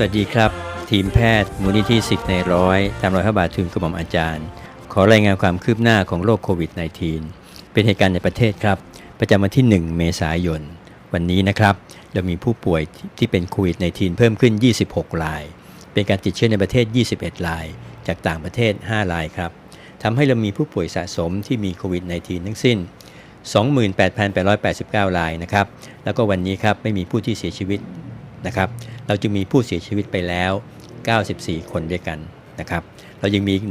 สวัสดีครับ ทีมแพทย์มูลนิธิสิทธิ์ในร้อยตามรอยพระบาททุนกระหม่อมอาจารย์ ขอรายงานความคืบหน้าของโรคโควิด -19 เป็นเหตุการณ์ในประเทศครับ ประจำวันที่ 1 เมษายน วันนี้นะครับเรามีผู้ป่วยที่เป็นโควิด -19 เพิ่มขึ้น 26 ราย เป็นการติดเชื้อในประเทศ 21 ราย จากต่างประเทศ 5 รายครับทำให้เรามีผู้ป่วยสะสมที่มีโควิด -19 ทั้งสิ้น 28,889 รายนะครับแล้วก็วันนี้ครับไม่มีผู้ที่เสียชีวิตนะครับ เราจึงมีผู้เสียชีวิตไปแล้ว 94 คนด้วยกันนะครับ เรายังมีอีก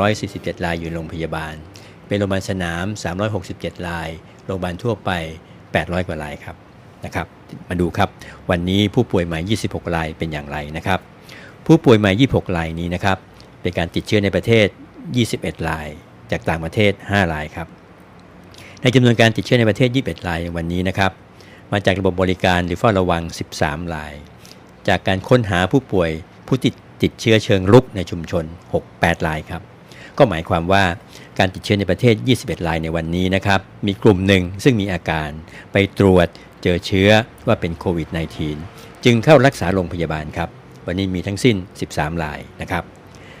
1,247 รายอยู่โรงพยาบาล เป็นโรงพยาบาลสนาม 367 ราย โรงพยาบาลทั่วไป 800 กว่ารายครับนะครับ มาดูครับ วันนี้ผู้ป่วยใหม่ 26 รายเป็นอย่างไรนะครับ ผู้ป่วยใหม่ 26 รายนี้นะครับ เป็นการติดเชื้อในประเทศ 21 ราย จากต่างประเทศ 5 รายครับ ในจำนวนการติดเชื้อในประเทศ 21 รายวันนี้นะครับ มาจากระบบบริการหรือเฝ้าระวัง 13 ราย จากการค้นหาผู้ป่วยผู้ติดติดเชื้อเชิงรุกในชุมชน 68รายครับ ก็หมายความว่าการติดเชื้อในประเทศ 21รายในวันนี้นะครับ มีกลุ่มหนึ่งซึ่งมีอาการไปตรวจเจอเชื้อว่าเป็นโควิด -19 จึงเข้ารักษาโรงพยาบาลครับ วันนี้มีทั้งสิ้น 13รายนะครับ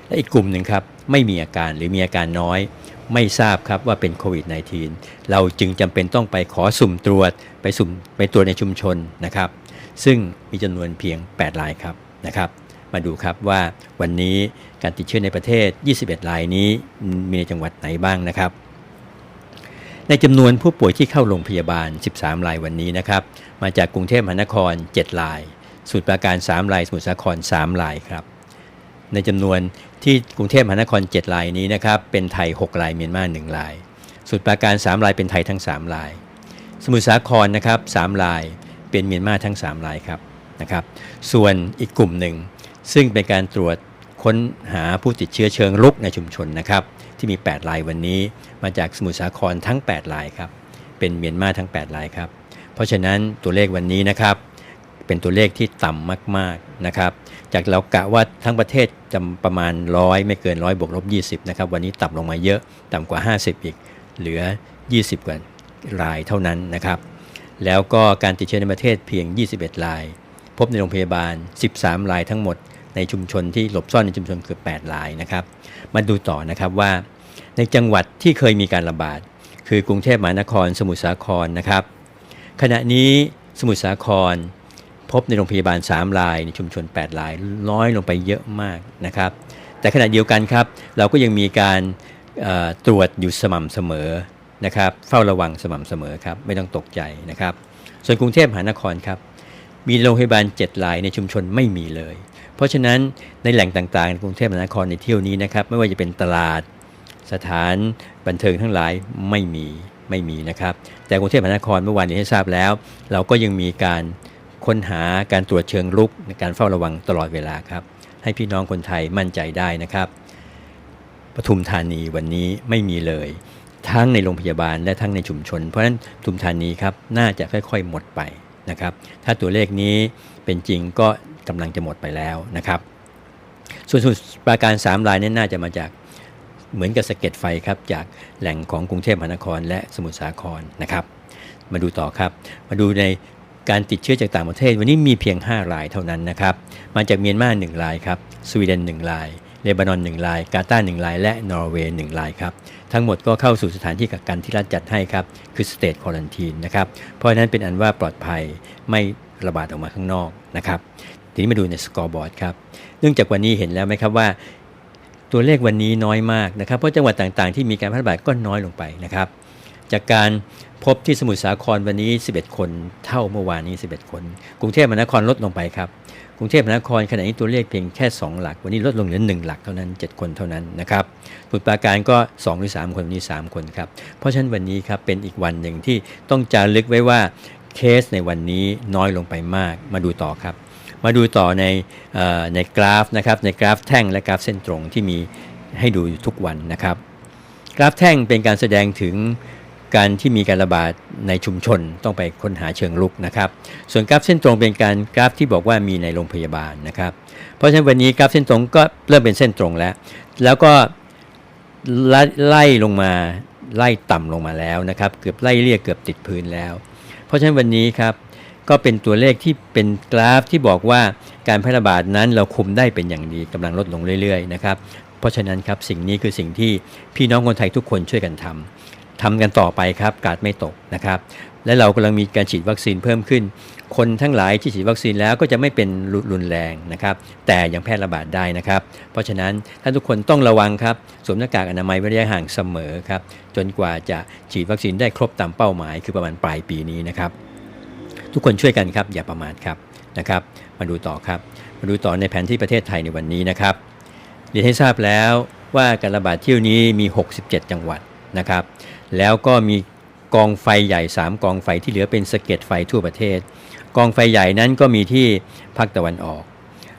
และอีกกลุ่มหนึ่งครับ ไม่มีอาการหรือมีอาการน้อย ไม่ทราบครับว่าเป็นโควิด -19 เราจึงจำเป็นต้องไปขอสุ่มตรวจไปสุ่มไปตรวจในชุมชนนะครับ ซึ่งมีจำนวนเพียง 8 รายครับนะครับ มาดูครับว่าวันนี้การติดเชื้อในประเทศ 21 รายนี้มีในจังหวัดไหนบ้างนะครับ ในจำนวนผู้ป่วยที่เข้าโรงพยาบาล 13 รายวันนี้นะครับ มาจากกรุงเทพมหานคร 7 รายสุทรปราการ 3 รายสมุทรสาคร 3 รายครับ ในจำนวนที่กรุงเทพมหานคร 7 รายนี้นะครับเป็นไทย 6 รายเมียนมา 1 รายสุทรปราการ 3 รายเป็นไทยทั้ง 3 ราย สมุทรสาครนะครับ3ราย เป็นเมียนมาทั้ง 3 รายครับนะครับ ส่วนอีกกลุ่มหนึ่ง ซึ่งเป็นการตรวจค้นหาผู้ติดเชื้อเชิงรุกในชุมชนนะครับ ที่มี 8 รายวันนี้ มาจากสมุทรสาครทั้ง 8 รายครับ เป็นเมียนมาทั้ง 8 รายครับ เพราะฉะนั้นตัวเลขวันนี้นะครับ เป็นตัวเลขที่ต่ำมากๆนะครับ จากเรากะว่าทั้งประเทศจะประมาณร้อยไม่เกินร้อยบวกลบ20นะครับวันนี้ต่ำลงมาเยอะต่ำกว่า 50 อีก เหลือ 20 กว่ารายเท่านั้นนะครับ แล้วก็การติดเชื้อในประเทศเพียง 21 ราย พบในโรงพยาบาล 13 รายทั้งหมด ในชุมชนที่หลบซ่อนในชุมชนเกือบ8รายนะครับ มาดูต่อนะครับว่า ในจังหวัดที่เคยมีการระบาด คือกรุงเทพมหานคร สมุทรสาครนะครับ ขณะนี้สมุทรสาคร พบในโรงพยาบาล 3 ราย ในชุมชน 8 รายน้อยลงไปเยอะมากนะครับ แต่ขณะเดียวกันครับ เราก็ยังมีการตรวจอยู่สม่ำเสมอ นะครับเฝ้าระวังสม่ำเสมอครับไม่ต้องตกใจนะครับ ส่วนกรุงเทพมหานครครับมีโรงพยาบาล7รายในชุมชนไม่มีเลย เพราะฉะนั้นในแหล่งต่างๆในกรุงเทพมหานครในเที่ยวนี้นะครับไม่ว่าจะเป็นตลาดสถานบันเทิงทั้งหลายไม่มีไม่มีนะครับ แต่กรุงเทพมหานครเมื่อวานนี้ให้ทราบแล้ว เราก็ยังมีการค้นหาการตรวจเชิงลุกในการเฝ้าระวังตลอดเวลาครับ ให้พี่น้องคนไทยมั่นใจได้นะครับปทุมธานีวันนี้ไม่มีเลย ทั้งในโรงพยาบาลและทั้งในชุมชน เพราะฉะนั้นทุมธานีครับน่าจะค่อยๆ หมดไปนะครับ ถ้าตัวเลขนี้เป็นจริงก็กำลังจะหมดไปแล้วนะครับ ส่วนสมุทรปราการ 3 รายนี้น่าจะมาจากเหมือนกับสะเก็ดไฟครับจากแหล่งของกรุงเทพมหานคร และสมุทรสาครนะครับ มาดูต่อครับ มาดูในการติดเชื้อจากต่างประเทศ วันนี้มีเพียง 5 รายเท่านั้นนะครับ มาจากเมียนมา1รายครับสวีเดน1ราย เลบานอน1รายกาตาร์1ราย และนอร์เวย์1รายครับ ทั้งหมดก็เข้าสู่สถานที่กักกันที่รัฐจัดให้ครับ คือสเตทควอลันทีนนะครับ เพราะฉะนั้นเป็นอันว่าปลอดภัยไม่ระบาดออกมาข้างนอกนะครับ ทีนี้มาดูในสกอร์บอร์ดครับ เนื่องจากวันนี้เห็นแล้วไหมครับว่าตัวเลขวันนี้น้อยมากนะครับ เพราะจังหวัดต่างๆ ที่มีการแพร่ระบาดก็น้อยลงไปนะครับ จากการพบที่สมุทรสาครวันนี้ 11 คน เท่าเมื่อวานนี้ 11 คน กรุงเทพมหานครลดลงไปครับ กรุงเทพมหานครขณะนี้ตัวเลขเพียงแค่ 2 หลัก วันนี้ลดลงเหลือ1หลักเท่านั้น 7 คนเท่านั้นนะครับสมุทรปราการก็ 2 หรือ 3 คนวันนี้ 3 คนครับ เพราะฉะนั้นวันนี้ครับเป็นอีกวันหนึ่งที่ต้องจารึกไว้ว่าเคสในวันนี้น้อยลงไปมากมาดูต่อครับ มาดูต่อในออในกราฟนะครับในกราฟแท่งและกราฟเส้นตรงที่มีให้ดูทุกวันนะครับ กราฟแท่งเป็นการแสดงถึง การที่มีการระบาดในชุมชนต้องไปค้นหาเชิงลุกนะครับ ส่วนกราฟเส้นตรงเป็นการกราฟที่บอกว่ามีในโรงพยาบาลนะครับ เพราะฉะนั้นวันนี้กราฟเส้นตรงก็เริ่มเป็นเส้นตรงแล้ว แล้วก็ไล่ลงมาไล่ต่ำลงมาแล้วนะครับ เกือบไล่เรียกเกือบติดพื้นแล้ว เพราะฉะนั้นวันนี้ครับก็เป็นตัวเลขที่เป็นกราฟที่บอกว่าการแพร่ระบาดนั้นเราคุมได้เป็นอย่างดีกำลังลดลงเรื่อยๆนะครับ เพราะฉะนั้นครับสิ่งนี้คือสิ่งที่พี่น้องคนไทยทุกคนช่วยกันทำ ทำกันต่อไปครับกาดไม่ตกนะครับและเรากำลังมีการฉีดวัคซีนเพิ่มขึ้น คนทั้งหลายที่ฉีดวัคซีนแล้วก็จะไม่เป็นรุนแรงนะครับ แต่ยังแพร่ระบาดได้นะครับ เพราะฉะนั้นท่านทุกคนต้องระวังครับสวมหน้ากากอนามัยระยะห่างเสมอครับ จนกว่าจะฉีดวัคซีนได้ครบตามเป้าหมาย คือประมาณปลายปีนี้นะครับ ทุกคนช่วยกันครับอย่าประมาทครับนะครับ มาดูต่อครับ มาดูต่อในแผนที่ประเทศไทยในวันนี้นะครับเรียนให้ทราบแล้วว่าการระบาดเที่ยวนี้มี 67 จังหวัดนะครับ แล้วก็มีกองไฟใหญ่ 3 กองไฟที่เหลือเป็นสะเก็ดไฟทั่วประเทศ กองไฟใหญ่นั้นก็มีที่ภาคตะวันออก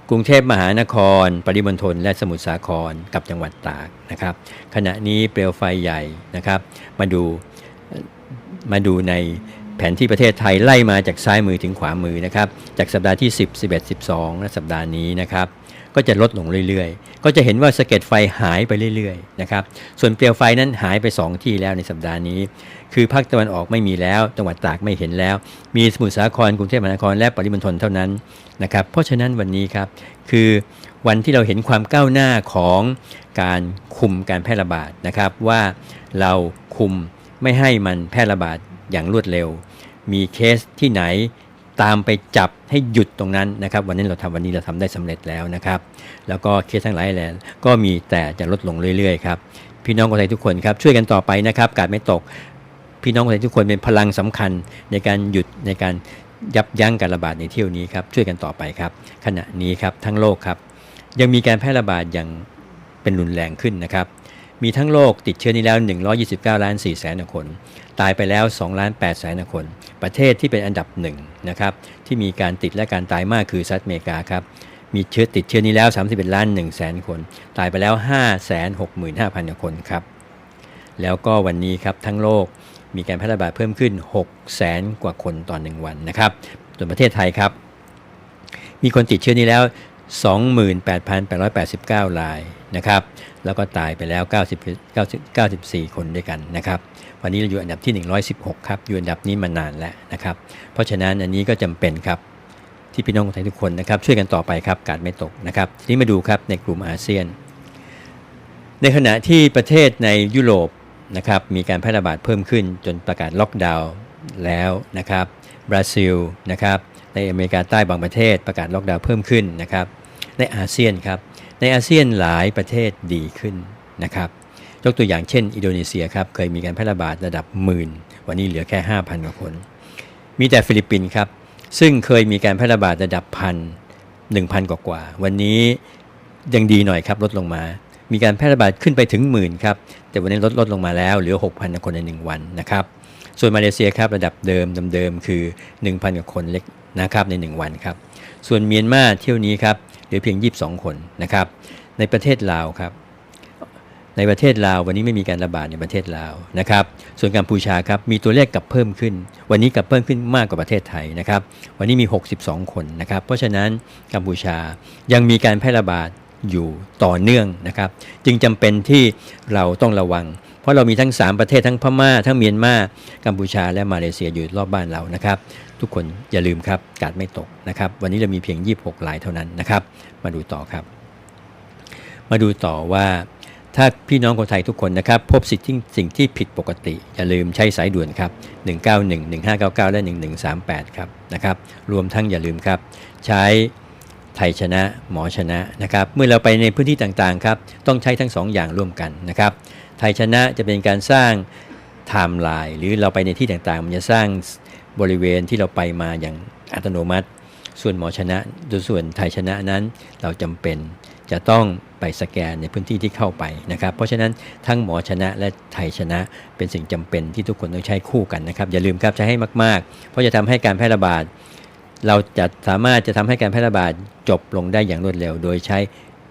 กรุงเทพมหานคร ปริมณฑลและสมุทรสาครกับจังหวัดตากนะครับ ขณะนี้เปลวไฟใหญ่นะครับมาดูมาดูในแผนที่ประเทศไทยไล่มาจากซ้ายมือถึงขวามือนะครับ จากสัปดาห์ที่ 10 11 12 และสัปดาห์นี้นะครับ ก็จะลดลงเรื่อยๆ ก็จะเห็นว่าสะเก็ดไฟหายไปเรื่อยๆนะครับส่วนเปลวไฟนั้นหายไป 2 ที่แล้วในสัปดาห์นี้ คือภาคตะวันออกไม่มีแล้วจังหวัดตากไม่เห็นแล้ว มีสมุทรสาครกรุงเทพมหานครและปริมณฑลเท่านั้นนะครับเพราะฉะนั้นวันนี้ครับคือวันที่เราเห็นความก้าวหน้าของการคุมการแพร่ระบาดนะครับว่าเราคุมไม่ให้มันแพร่ระบาดอย่างรวดเร็ว มีเคสที่ไหน ตามไปจับให้หยุดตรงนั้นนะครับ วันนี้เราทำวันนี้เราทำได้สำเร็จแล้วนะครับ แล้วก็เคสทั้งหลายแหละก็มีแต่จะลดลงเรื่อยๆครับพี่น้องคนไทยทุกคนครับช่วยกันต่อไปนะครับการไม่ตก พี่น้องคนไทยทุกคนเป็นพลังสำคัญในการหยุดในการยับยั้งการระบาดในเที่ยวนี้ครับช่วยกันต่อไปครับ ขณะนี้ครับทั้งโลกครับ ยังมีการแพร่ระบาดอย่างเป็นรุนแรงขึ้นนะครับ มีทั้งโลกติดเชื้อนี้แล้ว 129 ล้าน4แสนคน ตายไปแล้ว2ล้าน8แสนคน ประเทศที่เป็นอันดับหนึ่งนะครับที่มีการติดและการตายมากคือสหรัฐอเมริกาครับมีเชื้อติดเชื้อนี้แล้ว 31 ล้าน1แสนคน ตายไปแล้ว 5 6 5 0 0 0 คนครับ แล้วก็วันนี้ครับทั้งโลกมีการแพร่ระบาดเพิ่มขึ้น 6 แสนกว่าคนต่อหนึ่งวันนะครับ ส่วนประเทศไทยครับ มีคนติดเชื้อนี้แล้ว 28,889 รายนะครับ แล้วก็ตายไปแล้ว 90 90 94 คนด้วยกันนะครับ วันนี้เราอยู่อันดับที่ 116 ครับ อยู่อันดับนี้มานานแล้วนะครับ เพราะฉะนั้นอันนี้ก็จำเป็นครับที่พี่น้องคนไทยทุกคนนะครับ ช่วยกันต่อไปครับ การไม่ตกนะครับทีนี้มาดูครับในกลุ่มอาเซียน ในขณะที่ประเทศในยุโรปนะครับมีการแพร่ระบาดเพิ่มขึ้นจนประกาศล็อกดาวน์แล้วนะครับบราซิลนะครับในอเมริกาใต้บางประเทศประกาศล็อกดาวน์เพิ่มขึ้นนะครับ ในอาเซียนครับ ในอาเซียนหลายประเทศดีขึ้นนะครับยกตัวอย่างเช่น อินโดนีเซียครับเคยมีการแพร่ระบาดระดับหมื่น วันนี้เหลือแค่ 5,000 กว่าคน มีแต่ฟิลิปปินส์ครับซึ่งเคยมีการแพร่ระบาดระดับพันหนึ่งพันกว่ากว่า วันนี้ยังดีหน่อยครับลดลงมา มีการแพร่ระบาดขึ้นไปถึงหมื่นครับแต่วันนี้ลดลดลงมาแล้วเหลือ 6,000 คนใน 1 วันนะครับส่วนมาเลเซียครับระดับเดิมเดิมคือ 1,000กว่าคนเล็กนะครับใน 1 วันครับส่วนเมียนมาเที่ยวนี้ครับ เหลือเพียง 22 คนนะครับ ในประเทศลาวครับ ในประเทศลาววันนี้ไม่มีการระบาดในประเทศลาวนะครับ ส่วนกัมพูชาครับมีตัวเลขกลับเพิ่มขึ้น วันนี้กลับเพิ่มขึ้นมากกว่าประเทศไทยนะครับ วันนี้มี 62 คนนะครับ เพราะฉะนั้นกัมพูชายังมีการแพร่ระบาดอยู่ต่อเนื่องนะครับ จึงจำเป็นที่เราต้องระวัง ราะเรามีทั้ง 3 ประเทศทั้งพม่า ทั้งเมียนมากัมพูชาและมาเลเซียอยู่รอบบ้านเรานะครับ ทุกคนอย่าลืมครับกาดไม่ตกนะครับ วันนี้เรามีเพียง 26รายเท่านั้นนะครับ มาดูต่อครับ มาดูต่อว่าถ้าพี่น้องคนไทยทุกคนนะครับ พบสิ่งที่สิ่งที่ผิดปกติ อย่าลืมใช้สายด่วนครับ 191 1599 และ 1138 ครับนะครับ รวมทั้งอย่าลืมครับ ใช้ไทยชนะหมอชนะนะครับ เมื่อเราไปในพื้นที่ต่างๆครับ ต้องใช้ทั้งสองอย่างร่วมกันนะครับ ไทยชนะจะเป็นการสร้างไทม์ไลน์หรือเราไปในที่ต่างๆ มันจะสร้างบริเวณที่เราไปมาอย่างอัตโนมัติ ส่วนหมอชนะโดยส่วนไทยชนะนั้นเราจำเป็นจะต้องไปสแกนในพื้นที่ที่เข้าไปนะครับ เพราะฉะนั้นทั้งหมอชนะและไทยชนะเป็นสิ่งจำเป็นที่ทุกคนต้องใช้คู่กันนะครับ อย่าลืมครับใช้ให้มาก ๆ เพราะจะทำให้การแพร่ระบาด เราจะสามารถจะทำให้การแพร่ระบาดจบลงได้อย่างรวดเร็ว โดยใช้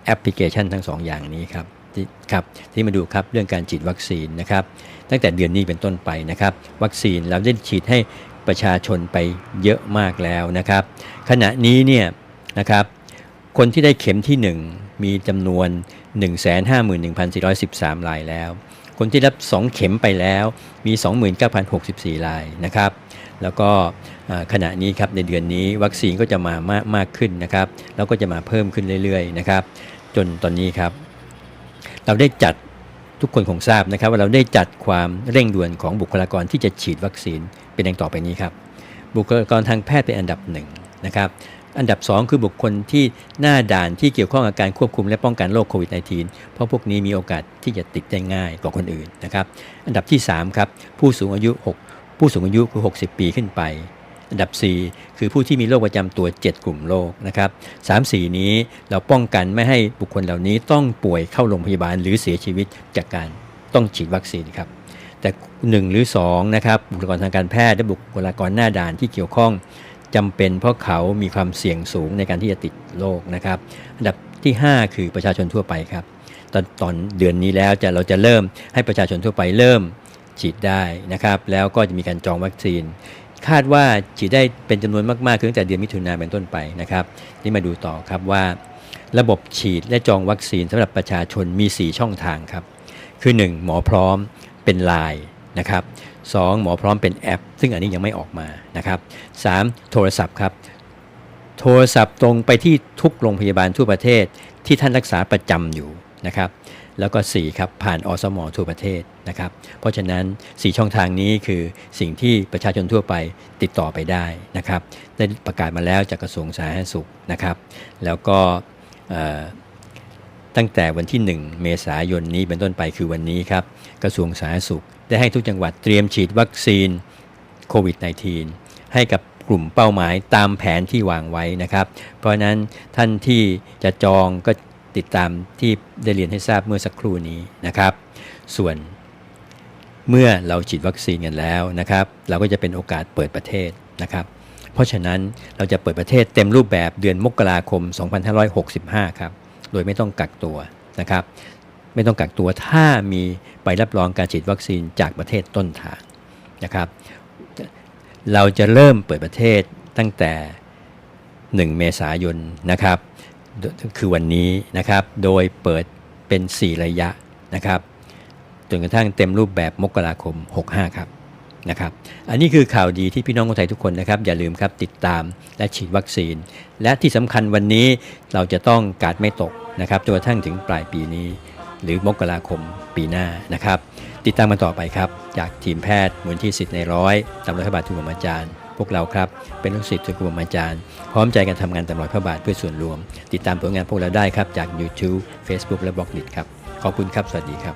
แอปพลิเคชันทั้งสองอย่างนี้ครับ ครับที่มาดูครับเรื่องการฉีดวัคซีนนะครับ ตั้งแต่เดือนนี้เป็นต้นไปนะครับ วัคซีนเราได้ฉีดให้ประชาชนไปเยอะมากแล้วนะครับ ขณะนี้เนี่ยนะครับ คนที่ได้เข็มที่ 1 มีจำนวน 151,413รายแล้ว คนที่รับ 2 เข็มไปแล้วมี 29,064รายนะครับ แล้วก็ขณะนี้ครับในเดือนนี้วัคซีนก็จะมามากมากขึ้นนะครับ แล้วก็จะมาเพิ่มขึ้นเรื่อยๆนะครับ จนตอนนี้ครับ เราได้จัดทุกคนคงทราบนะครับ ว่าเราได้จัดความเร่งด่วนของบุคลากรที่จะฉีดวัคซีนเป็นดังต่อไปนี้ครับ บุคลากรทางแพทย์เป็นอันดับหนึ่งนะครับอันดับ 2 คือบุคคลที่หน้าด่านที่เกี่ยวข้องกับการควบคุมและป้องกันโรคโควิด -19 เพราะพวกนี้มีโอกาสที่จะติดได้ง่ายกว่าคนอื่นนะครับ อันดับที่ 3 ครับ ผู้สูงอายุ 6 ผู้สูงอายุคือ 60 ปีขึ้นไป อันดับ 4 คือผู้ที่มีโรคประจำตัว 7 กลุ่มโรคนะครับ3 4นี้เราป้องกันไม่ให้บุคคลเหล่านี้ต้องป่วยเข้าโรงพยาบาลหรือเสียชีวิตจากการต้องฉีดวัคซีนครับแต่ 1 หรือ2นะครับบุคลากรทางการแพทย์และบุคลากรหน้าด่านที่เกี่ยวข้องจำเป็นเพราะเขามีความเสี่ยงสูงในการที่จะติดโรคนะครับอันดับที่ 5 คือประชาชนทั่วไปครับตอนตอนเดือนนี้แล้วจะเราจะเริ่มให้ประชาชนทั่วไปเริ่มฉีดได้นะครับ แล้วก็จะมีการจองวัคซีน คาดว่าฉีดได้เป็นจำนวนมากๆคือตั้งแต่เดือนมิถุนาเป็นต้นไปนะครับ นี่มาดูต่อครับว่า ระบบฉีดและจองวัคซีนสำหรับประชาชนมี 4 ช่องทางครับ คือ 1 หมอพร้อมเป็นไลน์นะครับ2หมอพร้อมเป็นแอป ซึ่งอันนี้ยังไม่ออกมานะครับ 3 โทรศัพท์ครับ โทรศัพท์ตรงไปที่ทุกโรงพยาบาลทั่วประเทศที่ท่านรักษาประจำอยู่ นะครับแล้วก็ 4 ครับ ผ่านอสมอทั่วประเทศนะครับ เพราะฉะนั้น 4 ช่องทางนี้คือสิ่งที่ประชาชนทั่วไปติดต่อไปได้นะครับ ได้ประกาศมาแล้วจากกระทรวงสาธารณสุขนะครับ แล้วก็ตั้งแต่วันที่ 1 เมษายนนี้เป็นต้นไปคือวันนี้ครับ กระทรวงสาธารณสุข ได้ให้ทุกจังหวัดเตรียมฉีดวัคซีนโควิด -19 ให้กับกลุ่มเป้าหมายตามแผนที่วางไว้นะครับ เพราะนั้นท่านที่จะจองก็ ติดตามที่ได้เรียนให้ทราบเมื่อสักครู่นี้นะครับ ส่วนเมื่อเราฉีดวัคซีนกันแล้วนะครับ เราก็จะเป็นโอกาสเปิดประเทศนะครับ เพราะฉะนั้นเราจะเปิดประเทศเต็มรูปแบบเดือนมกราคม 2565 ครับ โดยไม่ต้องกักตัวนะครับ ไม่ต้องกักตัวถ้ามีใบรับรองการฉีดวัคซีนจากประเทศต้นทางนะครับ เราจะเริ่มเปิดประเทศตั้งแต่ 1 เมษายนนะครับ คือวันนี้นะครับ โดยเปิดเป็น 4 ระยะนะครับจนกระทั่งเต็มรูปแบบมกราคม 65 ครับนะครับ อันนี้คือข่าวดีที่พี่น้องคนไทยทุกคนนะครับ อย่าลืมครับติดตามและฉีดวัคซีน และที่สำคัญวันนี้เราจะต้องการไม่ตกนะครับจนกระทั่งถึงปลายปีนี้ หรือมกราคมปีหน้านะครับ ติดตามกันต่อไปครับ จากทีมแพทย์มูลที่สิทธิ์ในร้อยตามรอยพระบาททุกอาจารย์ พวกเราครับเป็นลูกศิษย์ทุกอาจารย์ พร้อมใจกันทำงานตามรอยพระบาทเพื่อส่วนรวม ติดตามผลงานพวกเราได้ครับจาก YouTube Facebook และบล็อกดิครับขอบคุณครับสวัสดีครับ